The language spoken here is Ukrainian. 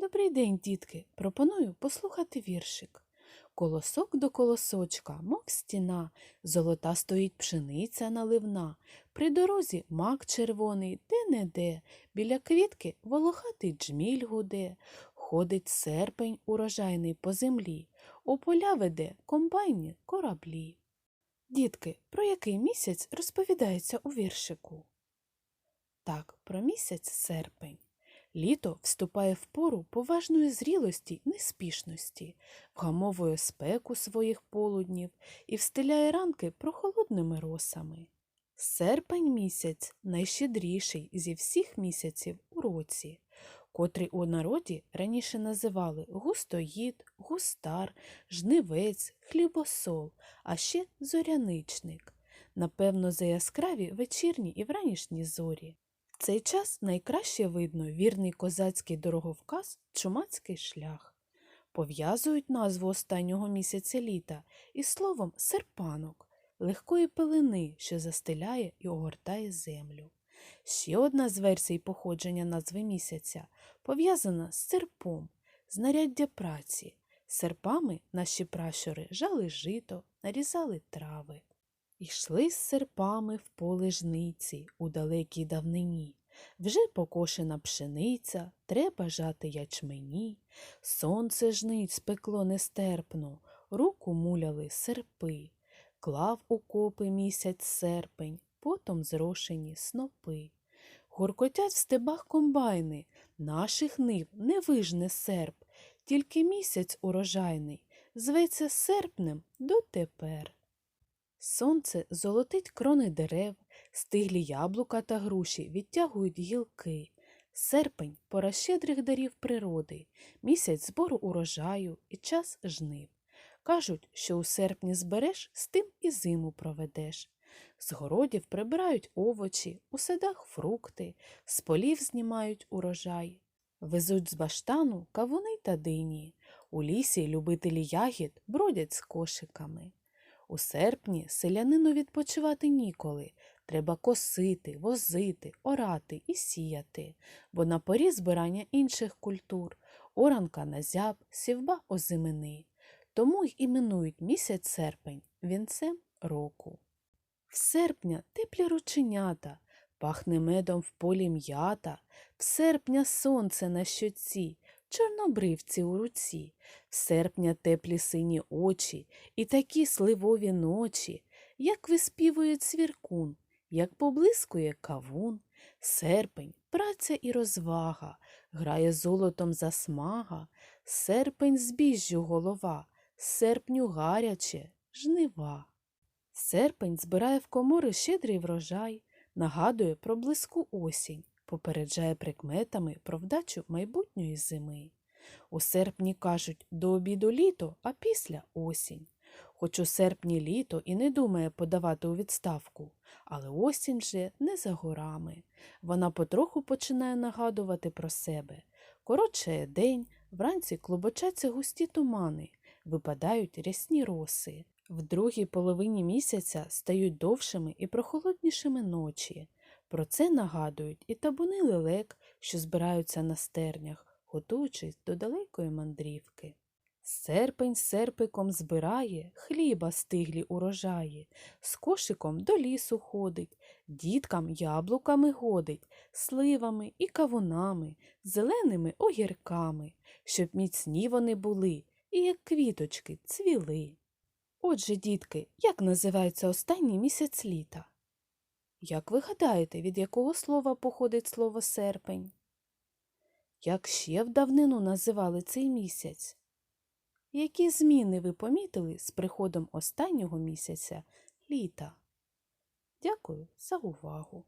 Добрий день, дітки. Пропоную послухати віршик. Колосок до колосочка, мов стіна, золота стоїть пшениця наливна. При дорозі мак червоний, де-не-де, біля квітки волохатий джміль гуде. Ходить серпень урожайний по землі, у поля веде комбайні кораблі. Дітки, про який місяць розповідається у віршику? Так, про місяць серпень. Літо вступає в пору поважної зрілості й неспішності, вгамовує спеку своїх полуднів і встиляє ранки прохолодними росами. Серпень місяць найщедріший зі всіх місяців у році, котрий у народі раніше називали густоїд, густар, жнивець, хлібосол, а ще зоряничник. Напевно, за яскраві вечірні і вранішні зорі. В цей час найкраще видно вірний козацький дороговказ Чумацький шлях. Пов'язують назву останнього місяця літа із словом серпанок, легкої пилини, що застеляє і огортає землю. Ще одна з версій походження назви місяця пов'язана з серпом, знаряддя праці. Серпами наші пращури жали жито, нарізали трави. Ішли з серпами в поле жниці у далекій давнині. Вже покошена пшениця, треба жати ячмені. Сонце жниць спекло нестерпно, руку муляли серпи. Клав у копи місяць серпень, потом зрошені снопи. Гуркотять в стебах комбайни, наших нив не вижне серп, тільки місяць урожайний, зветься серпнем дотепер. Сонце золотить крони дерев, стиглі яблука та груші відтягують гілки. Серпень пора щедрих дарів природи, місяць збору урожаю і час жнив. Кажуть, що у серпні збереш, з тим і зиму проведеш. З городів прибирають овочі, у садах фрукти, з полів знімають урожай. Везуть з баштану кавуни та дині. У лісі любителі ягід бродять з кошиками. У серпні селянину відпочивати ніколи. Треба косити, возити, орати і сіяти, бо на порі збирання інших культур оранка на зяб, сівба озимини. Тому й іменують місяць серпень вінцем року. В серпня теплі рученята, пахне медом в полі м'ята, в серпня сонце на щоці, чорнобривці у руці, в серпня теплі сині очі і такі сливові ночі, як виспівує цвіркун, як поблискує кавун. Серпень, праця і розвага, грає золотом засмага, серпень збіжжю голова, серпню гаряче, жнива. Серпень збирає в комори щедрий врожай, нагадує про близьку осінь, попереджає прикметами про вдачу майбутньої зими. У серпні кажуть до обіду літо, а після осінь. Хоч у серпні літо і не думає подавати у відставку, але осінь вже не за горами. Вона потроху починає нагадувати про себе. Коротшає день, вранці клубочаться густі тумани, випадають рясні роси. В другій половині місяця стають довшими і прохолоднішими ночі. Про це нагадують і табуни лелек, що збираються на стернях, готуючись до далекої мандрівки. Серпень серпиком збирає, хліба стиглі урожає, з кошиком до лісу ходить, діткам яблуками годить, сливами і кавунами, зеленими огірками, щоб міцні вони були і як квіточки цвіли. Отже, дітки, як називається останній місяць літа? Як ви гадаєте, від якого слова походить слово серпень? Як ще в давнину називали цей місяць? Які зміни ви помітили з приходом останнього місяця літа? Дякую за увагу!